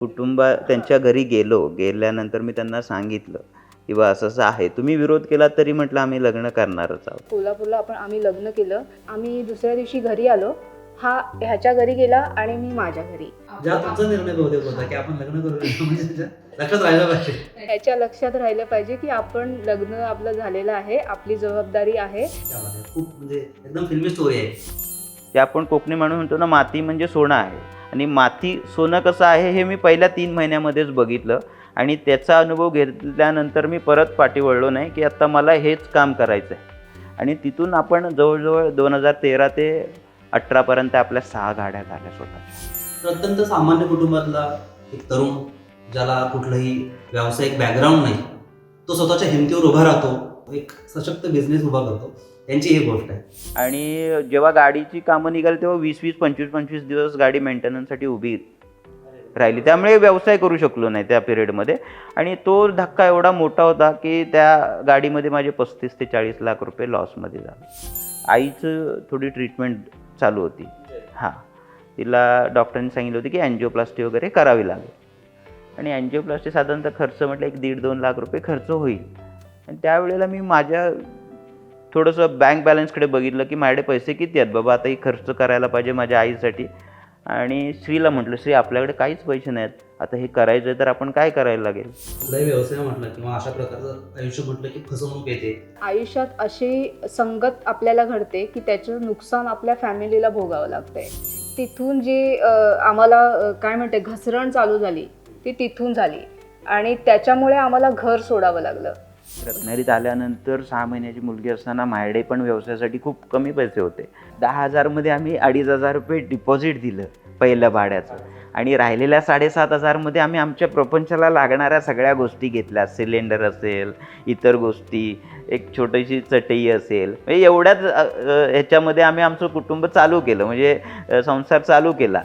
कुटुंबा त्यांच्या घरी गेलो गेल्यानंतर मी त्यांना सांगितलं की बा असं असं आहे. तुम्ही विरोध केला तरी म्हटलं आम्ही लग्न करणारच आहोत. कोल्हापूरला आपण आम्ही लग्न केलं. आम्ही दुसऱ्या दिवशी घरी आलो. हा ह्याच्या घरी गेला आणि मी माझ्या घरी. जेव्हा तुमचा निर्णय बहुतेक होता की आपण लग्न करू म्हणजे त्याच्या लक्षात राहिलं पाहिजे. ह्याच्या लक्षात राहिलं पाहिजे की आपण लग्न आपलं झालेलं आहे आपली जबाबदारी आहे. त्यामध्ये खूप म्हणजे एकदम फिल्मी स्टोरी आहे. ते आपण कोकणी म्हणून म्हणतो ना माती म्हणजे सोनं आहे. आणि माती सोनं कसं आहे हे मी पहिल्या तीन महिन्यामध्येच बघितलं. आणि त्याचा अनुभव घेतल्यानंतर मी परत पाठी वळलो नाही की आत्ता मला हेच काम करायचं आहे आणि तिथून आपण जवळजवळ दोन हजार तेरा ते अठरापर्यंत आपल्या सहा गाड्या झाल्या स्वतः. अत्यंत सामान्य कुटुंबातला एक तरुण ज्याला कुठलंही व्यावसायिक बॅकग्राऊंड नाही तो स्वतःच्या हिमतीवर उभा राहतो एक सशक्त बिझनेस उभा करतो. त्यांची ही गोष्ट आहे. आणि जेव्हा गाडीची कामं निघाली तेव्हा वीस वीस पंचवीस पंचवीस दिवस गाडी मेंटेनन्ससाठी उभी राहिली. त्यामुळे व्यवसाय करू शकलो नाही त्या पिरियडमध्ये आणि तो धक्का एवढा मोठा होता की त्या गाडीमध्ये माझे पस्तीस ते चाळीस लाख रुपये लॉसमध्ये झाले. आईचं थोडी ट्रीटमेंट चालू होती. हां. तिला डॉक्टरांनी सांगितलं होतं की अँजिओप्लास्टी वगैरे करावी लागेल. आणि अँजिओप्लास्टी साधारणतः खर्च म्हटलं एक दीड दोन लाख रुपये खर्च होईल. आणि त्यावेळेला मी माझ्या थोडंसं बँक बॅलन्सकडे बघितलं की माझ्याकडे पैसे किती आहेत? बाबा आता ही खर्च करायला पाहिजे माझ्या आईसाठी. आणि श्रीला म्हटलं श्री आपल्याकडे काहीच पैसे नाहीत. आता हे करायचं आहे तर आपण काय करायला लागेल? कुठलाही व्यवसाय म्हटलं किंवा अशा प्रकारचं आयुष्य म्हटलं की फसवणूक येते. आयुष्यात अशी संगत आपल्याला घडते की त्याचं नुकसान आपल्या फॅमिलीला भोगावं लागतंय. तिथून जी अं, आम्हाला अं, काय म्हणते घसरण चालू झाली ती तिथून झाली. आणि त्याच्यामुळे आम्हाला घर सोडावं लागलं. रत्नागिरीत आल्यानंतर सहा महिन्याची मुलगी असताना मायडे पण व्यवसायासाठी खूप कमी पैसे होते. दहा हजारमध्ये आम्ही अडीच हजार रुपये डिपॉझिट दिलं पहिलं भाड्याचं. आणि राहिलेल्या साडेसात हजारमध्ये आम्ही आमच्या प्रपंचाला लागणाऱ्या सगळ्या गोष्टी घेतल्या. सिलेंडर असेल इतर गोष्टी एक छोटीशी चटई असेल. म्हणजे एवढ्याच ह्याच्यामध्ये आम्ही आमचं कुटुंब चालू केलं. म्हणजे संसार चालू केला.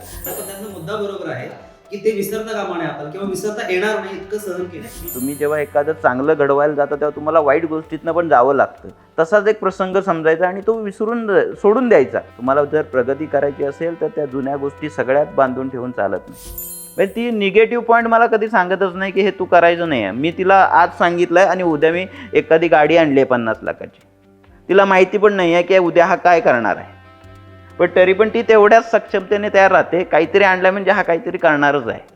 मुद्दा बरोबर आहे. की ते विसरता कामा नये किंवा विसरता येणार नाही इतकं सहन केलं. तुम्ही जेव्हा एखादं चांगलं घडवायला जाता तेव्हा तुम्हाला वाईट गोष्टीतनं पण जावं लागतं. तसाच एक प्रसंग समजायचा आणि तो विसरून सोडून द्यायचा. तुम्हाला जर प्रगती करायची असेल तर त्या जुन्या गोष्टी सगळ्यात बांधून ठेवून चालत नाही. म्हणजे ती निगेटिव्ह पॉईंट मला कधी सांगतच नाही की हे तू करायचं नाही आहे मी तिला आज सांगितलं आहे आणि उद्या मी एखादी गाडी आणली आहे पन्नास लाखाची. तिला माहिती पण नाही आहे की उद्या हा काय करणार आहे. पण तरी पण ती तेवढ्याच सक्षमतेने तयार राहते. काहीतरी आणलं म्हणजे हा काहीतरी करणारच आहे.